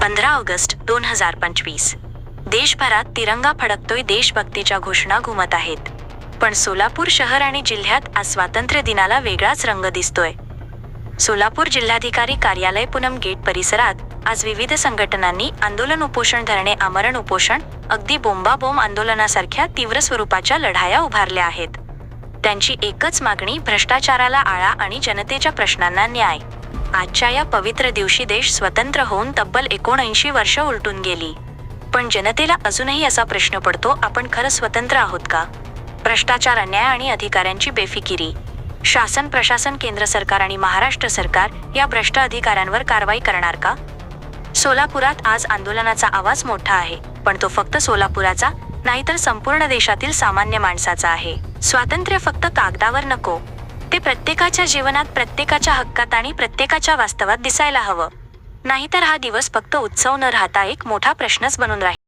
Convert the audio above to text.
पंधरा ऑगस्ट दोन हजार पंचवीस. देशभरात तिरंगा फडकतोय देशभक्तीच्या घोषणा घुमत आहेत. पण सोलापूर शहर आणि जिल्ह्यात आज स्वातंत्र्य दिनाला वेगळाच रंग दिसतोय. सोलापूर जिल्हाधिकारी कार्यालय पूनम गेट परिसरात आज विविध संघटनांनी आंदोलन उपोषण धरणे आमरण उपोषण अगदी बोंबाबोंब आंदोलनासारख्या तीव्र स्वरूपाच्या लढाया उभारल्या आहेत. त्यांची एकच मागणी भ्रष्टाचाराला आळा आणि जनतेच्या प्रश्नांना न्याय. आजच्या या पवित्र दिवशी देश स्वतंत्र होऊन तब्बल एकोणऐंशी वर्ष उलटून गेली. पण जनतेला अजूनही असा प्रश्न पडतो आपण खरं स्वतंत्र आहोत का? भ्रष्टाचार अन्याय आणि अधिकाऱ्यांची बेफिकिरी. शासन प्रशासन केंद्र सरकार आणि महाराष्ट्र सरकार या भ्रष्ट अधिकाऱ्यांवर कारवाई करणार का? सोलापुरात आज आंदोलनाचा आवाज मोठा आहे पण तो फक्त सोलापुराचा नाहीतर संपूर्ण देशातील सामान्य माणसाचा आहे. स्वातंत्र्य फक्त कागदावर नको. ते प्रत्येकाच्या जीवनात प्रत्येकाच्या हक्कात आणि प्रत्येकाच्या वास्तवात दिसायला हवं. नाहीतर हा दिवस फक्त उत्सव न राहता एक मोठा प्रश्नच बनून राहील.